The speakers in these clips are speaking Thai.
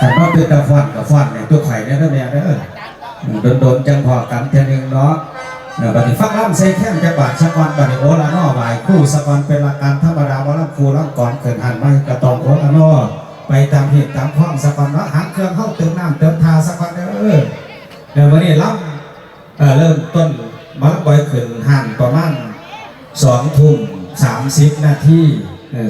แต่ว่าเป็นตะฟันกับฟันเนี่ยตัวไข่เนี่ยเด้อแม่เด้อโดนโดนจังพอกันเทอนึงเนาะบัดนี้ฟังล่ำใส่แข้งจังบาทสักวันบัดนี้โอลานอบ่ายคู่สักวันเป็นหลักการธรรมดาว่าล่ำครูล่ำก่อนเกินหันไม่กระตองโอลานอไปตามเหตุตามความสักวันเนาะหางเครื่องเข้าเติมน้ำเติมทาสักวันเด้อเดี๋ยววันนี้ล่ำเออเริ่มต้นมาลับอยขึ้นหันประมาณสองทุ่มสามสิบนาที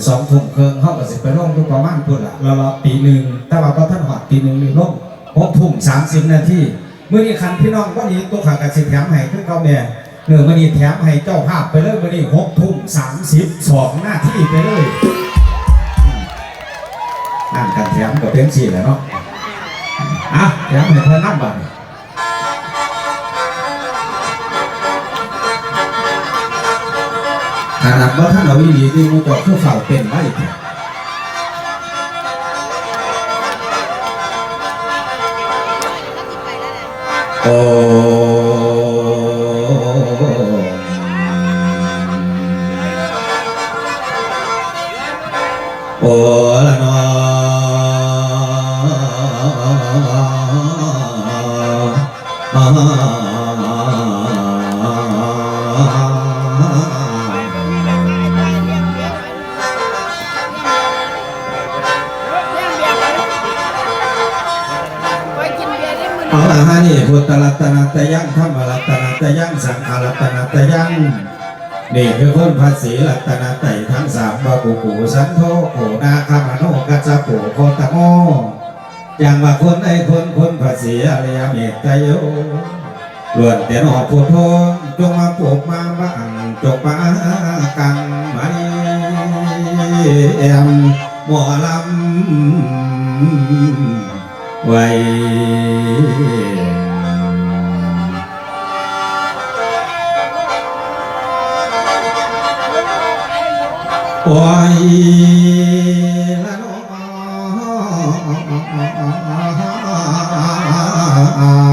สองทุ่มเครื่องเข้ากับสิบไปลงทุกประมาณพุ่นละเราเราตีหนึ่งแต่ว่าพอท่านหอดตีหนึ่งนี่ลงหกทุ่มสามสิบนาทีเมื่อนี้คันพี่น้องวันนี้ตัวขากับสิแถมให้ขึ้นเขาแม่เนื้อมื่อนี้แถมให้เจ้าภาพไปเลยมื่อนี้หกทุ่มสามสิบสองนาทีไปเลยนั่นกันแถมกับเป็นสี่แหล้วเนาะอะแถมให้เธอนับบัตร นับว่าท่านเอาวิธีที่มันก็คือเฝ้าเป็นไว้โอ้โอ้ เอาละฮะนี่พุทธรัตนาตยังธรรมรัตนาตยังสังฆรัตนาตยังนี่คือคนภาษีรัตนาไตทั้งสามบาปูปูสันโทโขนาคามโนกัจจปูโคตโมอย่างว่าคนไอ้คนคนภาษีอริยเมตไตโยล้วนแต่หนอผู้ทองจงมาปลูกมาบ้างจงมากังมานีแอมหมอลำ ไว้โอ้ยละน้นั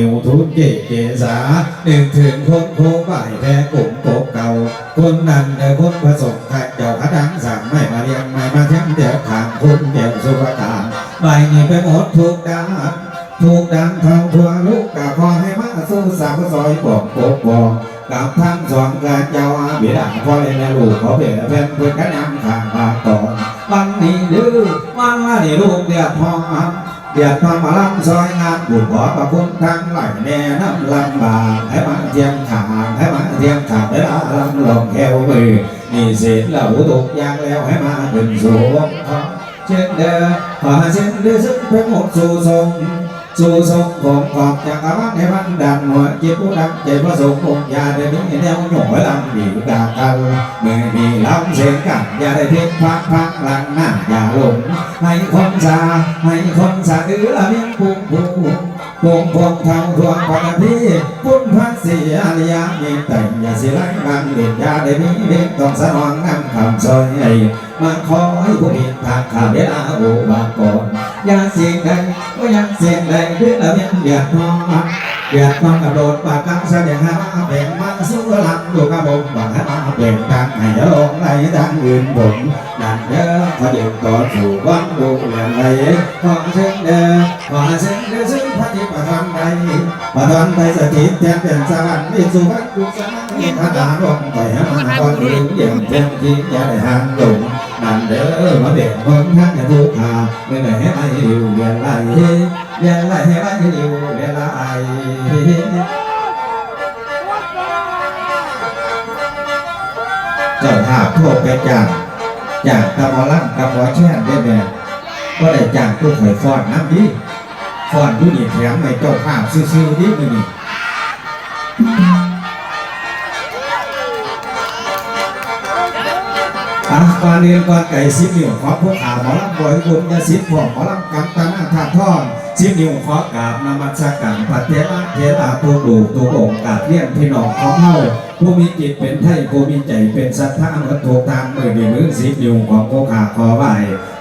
นอบนิวทุนเกเกษาหนึ่งถึงคนโคบ่ายแพ้กลุ่มโกเก่า คนนั้นเด้อคนผสมขัดเจ้าขดังสั่งไม่มาเรียงไม่มาเทียมเดียวขางคนเดียวสุภากาใบนี้ไปหมดทุกด้านทุกด้านทางทัวลูกกะขอให้มาสู้สาวซอยบอกโกบบอกกับทั้งสองกาเจ้าอาบิดาพ่อเลยแม่ลูกขอเปลี่ยนแฟนเพื่อนกันนำข้างบาก่อนวันนี้ดื้อวันนี้ลูกเดือดพอ เดียดพองมาลำซอยงานบุญขอประคุณทั้งหลายแน่น้ำลำบากให้มาเทียมขางให้มาเทียมขางเวลาลำลงแควมือนี่เสร็จแล้วตกยางแล้วให้มาเป็นสูงเช่นเดิมขอเช่นเดือซึ่งเพิ่งหมดสู่ทรง สู่ทรงของขอบจากอาวัตให้มันดันหัวเจิตผู้ดังใจพระสงฆ์องค์ยาได้มีแนวหน่วยลำดีกากันเมื่อมีลำเสียงกันอย่าได้เพียงพักพักหลังหน้าอย่าหลงให้คนสาให้คนสาเอือเมียงพุ่งพุ่งพุ่งพวงทางทวงปกติพุ่นพันเสียอริยามีแต่อย่าเสิไล่บางเด่นยาได้มีเด็กต้องสนองนำคำซอยให้ มาขอให้ผู้มีทางขาเวลาโอบาก่อนอย่าเสียงใดก็ยังเสียงใดเพื่อเมียนเดือดร้อนเดือดร้อนกระโดดปากกังแสดงให้มาแบ่งมาสู้หลังดูกระบอกบังให้มาแบ่งทางให้ลงไหลทางอื่นผมนั่นเด้อพอเด็กต่อสู่วันดูแลไหลขอเชิญเด้อขอเชิญเด้อซึ่งพระจิตประทานใดประทานใดสถิตแทนเป็นสวรรค์วิสุวัตกุศลมีพระดาลงไปให้มาก่อนรู้เยี่ยมเต็มที่อย่าได้ห่างลง นั่นเด้อมาเด็กคนทั้งทุกขาเมื่อไหร่ให้ไอ้อยู่เรียนไรเรียนไรให้ไอ้อยู่เรียนไรเจ้าภาพโทษไปจางจ้างตะมอลังตะมอแช่ได้แม่ก็ได้จางตู้หอยฟอนน้ำดีฟอนดูนี่แถมในเจ้าภาพซื่อๆดีมือนี่ อะก่อนเรียนก่อนไก่สิบนิ้วขอพวกข่าหมอลำบอยบุญยาสิบพวกหมอลำกำตาหน้าถาดทอนสิบนิ้วขอกราบนมัสการพระเทระเทระตัวดูตัวองค์กราบเลี้ยงพี่น้องของเฮาผู้มีจิตเป็นไทยผู้มีใจเป็นศรัทธาวัตถุตามมือดีมือสิบนิ้วของโคขาขอไหว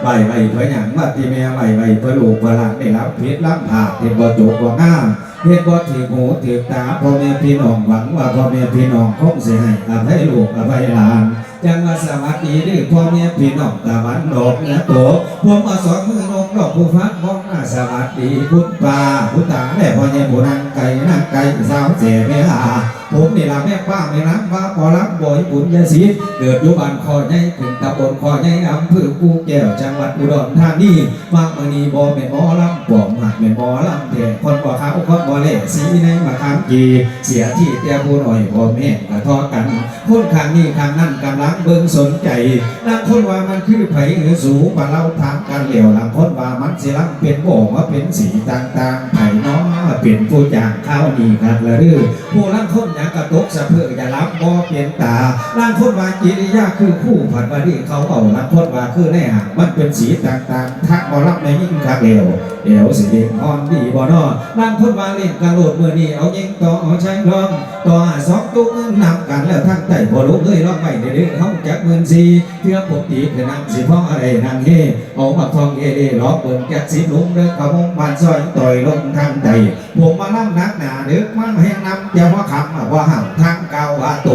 ไหวไหวเพื่อหยังวัดที่แม่ไหวไหวเพื่อลูกเพื่อหลานได้รับพิษรับผาดที่บ่จุกบ่ง่ามเฮ็ดบ่ถือหูถือตาพ่อแม่พี่น้องหวังว่าพ่อแม่พี่น้องคงสิให้อภัยลูกอภัยหลาน จังว่าสวัสดีหรือพ่อแม่พี่น้องตะวันดอกนะโตผมมาสอนมือนกดอกผู้ฟังมอง สวัสดีพุทธาพุทธาแม่พ่อแม่ผู้นางไก่นางไก่สาวเจ๋แม่ลาผมนี่ละแม่ป้าไม่รักว่าพอรักบ่อยบุญยาศีเกิดอยู่บ้านคอใหญ่ขึ้นตำบลคอใหญ่อำเภอกูแก้วจังหวัดอุดรธานีมากมือนี้บ่เป็นหมอลำบ่หักเป็นหมอลำแต่คนบ่ขาวคนบ่เล่สีในมาคามกีเสียที่แต่ผู้หน่อยบ่แม่กระทอกันคนข้างนี้ข้างนั้นกำลังเบิ่งสนใจนักคนว่ามันคือไผหรือสูงกว่าเราถามกันเหลียวหลังคนว่ามันสิลังเป็นโงว่าเป็นสีต่างๆไผน้อ เป็นผู้จางข้าวนี่ครับละหรือผู้ลังคนอยากกระตกสะเพื่ออย่ารับบ่เปลี่ยนตาลังคนว่ากิริยาคือคู่ผัดว่าดีเขาเอาลังคนว่าคือแน่หางมันเป็นสีต่างๆทักบ่รับในยิ่งคักเดียวเดี๋ยวสิเด็กอ่อนดีบ่นอลังคนว่าเล่นกระโดดมือนี่เอายิงต่อเอาใช้ร้องต่อสองตุ้งนำกันแล้วทั้งไต่พอลุกเลยร้องไปเดือดห้องจักเงินสีเพื่อปกติคือนางสิพ่ออะไรนางเฮเอามาทองเอเดล้อเปิดจักสิลุงเด้อเขามงมันซอยต่อยลงทางใดผมมาล่ำนักหนาเด้อมันแห้งน้ำอย่าว่าคำว่าห่างทางเก่าว่าโต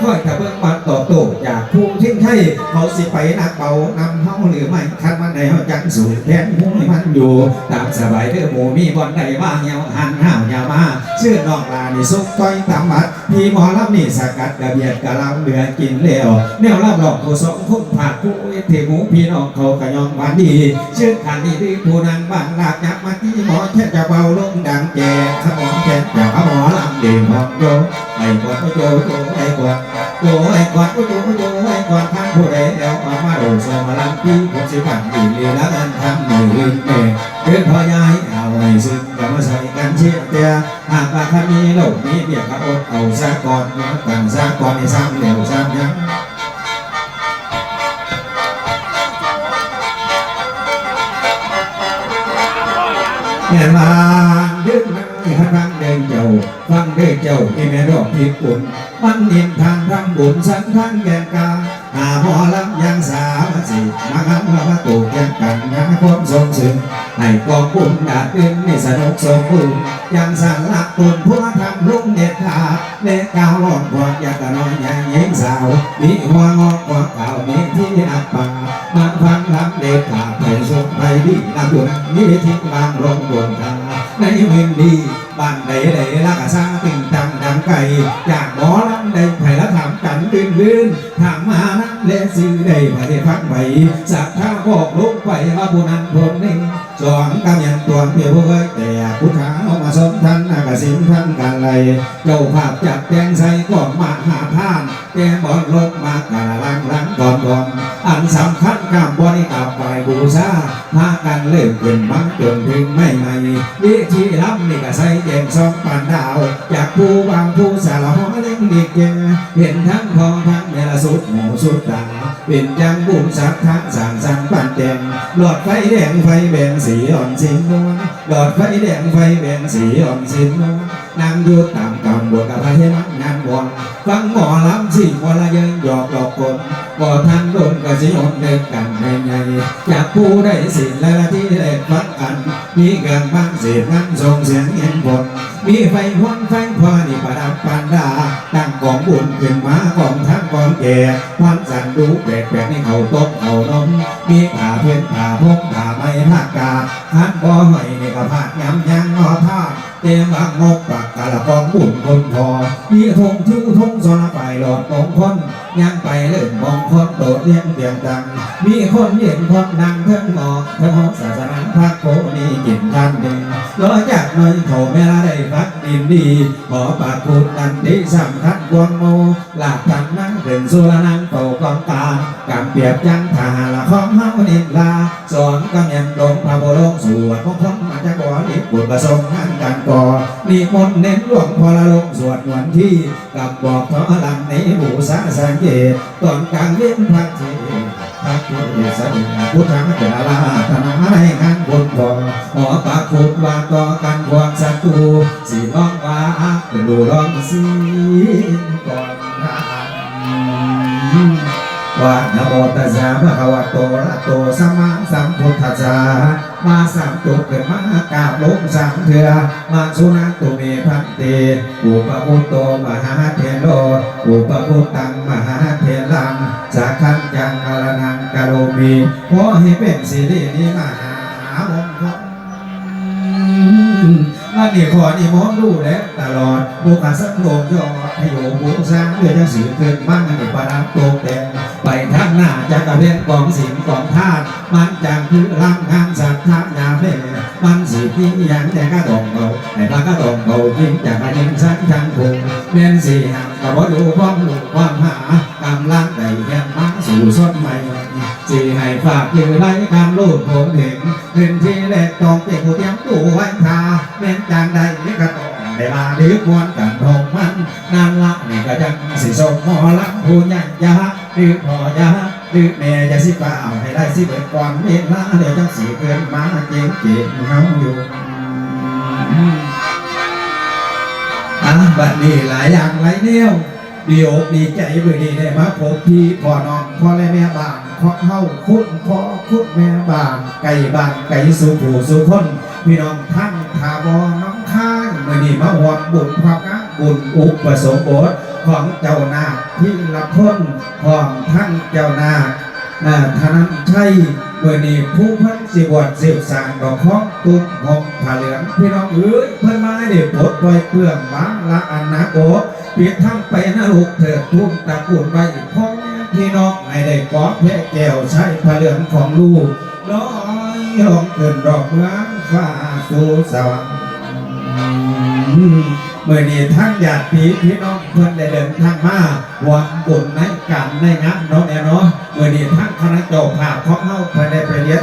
ค่อยถ้าเบิ่งมันต่อโตจากผู้ทิ้งไทยเขาสิไปนักเบานำเฮาหรือไม่คันมันในเฮาจังสูแทนหูให้มันอยู่ ตามสบายเด้อหมูมีบอนใดบ้างเหี่ยวหันห้าวอย่ามาชื่อน้องลานี่สุกต้อยตามบัดพี่หมอลำนี่สกัดกระเบียดกระลำเดือกินแล้วแนวลำหลอกผู้สองคนผาดผู้เทหมูพี่น้องเขากระยองหวานดีชื่อขันนี่ดีผู้นางบ้านลากยักมาที่หมอแค่จะเบาลงดังแกขมองแค่จะหมอลำเด่นหอกโยไอ้กวาดโยโยไอ้กวาดโยไอ้กวาดโยโยไอ้กวาดทางผู้ใดแล้วมามาโดนสมาลำพี่ผมสิ กนี้เบียดกับอดเอาซะก่อนนะกันซะก่อนในซ้ำเดี๋ยมาดึกนั่งให้ฟังเดินเจ้าฟังเดินเจ้าที่แม่ดอกที่ปุ่นมันเห็นทางทำบุญสันทางแกงกาหาหมอลำยังสามสิมาหันมาตูแกง ความทรงซึ้งให้กองบุญดาดดินนี่สนุกสมบูรณ์ยังสั่งหลักตุนผู้ทำลุงเด็ดขาดเด็กกาวหลอนกว่าอยากกะน้อยใหญ่หญิงสาว มีหัวงอกคว่าเก่ามีที่อับปามาฟังลำเด็ดขาดไปสุขไปดีลำดุนมีที่บางลงบนทาง ในเมืองดีบ้านใดใดละกะสร้าติ่งตังดังไก่อยากหมอลำใดไผ่ละถามกันลื่นลื่นถามมานั้นและซื้อได้มาได้พักไปสักข้าบอกลุกไปว่าบุนันผลนี้สอนกำยันตัวเพียวเอ้ยแต่พุทธาเอามาสมทันอากาศินทันกันเลยเจ้าภาพจับแจงใส่ก่อนมาหาท่าน แกบอลลงมากะลังลังกอนกอนอันสำคัญกับบริกรรมไหวบูชาพากันเริ่มเป็นบังจนถึงไม่ไม่วิธีรับนี่ก็ใส่แจงสองปานดาว จากผู้บางผู้สารหอเล่งเด็กแก่เห็นทั้งทองทั้งเมลสุดหมูสุดดังเป็นจังบุญสักทักสร้างสรรค์ปันแจงหลอดไฟแดงไฟแบงสีอ่อนสินนวลหลอดไฟแดงไฟแบงสีอ่อนสินนวลนางอยุดตาำบวกกับพระเฮมันงานวอนฟังหมอลำสิวละยินหยอกหลอกคนบ่ทันโดนกระสิอนเดินกันให้ไงจากผู้ได้สินและละที่ได้ฟังกัน มีการบ้างเสียงนั้นส่งเสียงเห็นผลมีไฟหวนไฟพอนี่ประดับปันดาตั้งกองบุญขึ้นมากองทั้งกองแก่ควันสันดูแปลกแปลกๆนี่เขาต้มเขานมมีผ่าเพื่อนผ่าพกผ่าไม่หักกาหันบ่อหอยนี่ก็ผาดย้ำยังงอท่า เตรียมบักงกปากกะละกองบุญคนพอมีธงชื่อธงสนไปหลอดมองคน ยังไปเล่นมองคนโตเลี้ยงเตียงตัง มีคนเห็นคนดังเทั้งหมอกทั้งห้อศาสนาพักโกนีกินกันหนึ่งร้อยจากน้อยเขาเวลาได้พักดินดีขอปากพูดอันที่สำคัญกวงโมหลักกันนั่งเป็นสุรนังโตกองตากำเปรียบยังทาละของเฮานิลาสอนกำยันดงพระโบรมสวดพงคงมาจากบ่อนิบุญประสงค์งานกันก่อนิมนต์เน้นหลวงพอละลงสวดมนที่กับบอกทอหลังในบูษาสังเกตตอนกลางเล่นพระเทศพระพุทธสถิพุทธังเป็นอาราธนาในงานบุญพอหอปากขุดวางต่อกันควงศัตรูสีน้องว่าเป็นดูร้องสีก่อนทาว่านะโมตัสสะภะคะวะโตอะระหะโตสัมมาสัมพุทธัสสะมาสามจุกเกิดมากาบลงสามเถื่อมาสุนันตุเมพันเตอุปพุตโตมหาเทโลอุปพุตตังมหา กะโรมีขอให้เป็นสิรินิมาหามงคลนั่นนี่ขอนี่มองดูแลตลอดบุคคลสักโลกยอดให้โยมบุสร้างเพื่อจะสื่อเกินมั่งให้ประดับตกแต่งไปทางหน้าจากกระเบียนกองสินกองทานมันจางคือลำงงานสัตว์ทางยาเล่มันสีพี่ยังแต่ก็ต้องเบาให้พระก็ต้องเบายิ่งจากกระยิงสักทางคงเม่นสีหักกับว่าดูความหลุดความหากำลังใดแค่มาสู่สดใหม่ สีให้ฝากยืนไว้การลูดผมเห็นเป็นที่แรกตองเก็บหัวเตียมตู้ไว้ทาเม่นจางใดนี่ก็ต้องได้มาดื้อมวนกันทองมันนั่นละนี่ก็ยังสิสมหมอลักผู้ใหญ่ยาดื้อพอยาดื้อแม่จะสิป่าเอาให้ได้สิเบิดก่อนเวลาเดี๋ยวจังสีเกินมาเก่งเก่งเฮาอยู่อะบัดนี้หลายอย่างหลายแนวดีอกดีใจเบื่อดีได้มาพบพี่พ่อน้องพ่อและแม่บ้าน พ่อเฮาคุณพ่อคุณแม่บ้านไก่บ้านไก่สุผูสุคนพี่น้องท่านทาบอน้องข้างเมื่อนี้มาหวดบุญพระนะบุญอุปสมบทของเจ้านาที่ละพ้นของท่านเจ้านาคอ่านันใช่เมื่อนี้ผู้พันสิบวชสิบสางดอกข้องตุ้มหอมผาเหลืองพี่น้องเอ้ยเพิ่นมาให้เด็กปลดปล่อยเปลืองบางละอันนาโกเปียกทั้งไปนะลูกเถิดทุ่มตะกุนไว้พ่อแม่ พี่น้องให้ได้กอแพะแก้วใช้ผ้าเหลืองของลูกน้อยลองเกินดอกเมืองฟ้าสู่สวรรค์เมื่อนี้ทั้งญาติพี่พี่น้องเพื่อนได้เดินทางมาหวังบุญในการในงานเนาะแน่เนาะเมื่อนี้ทั้งคณะเจ้าภาพของเฮาเพื่อนได้ไปเรียน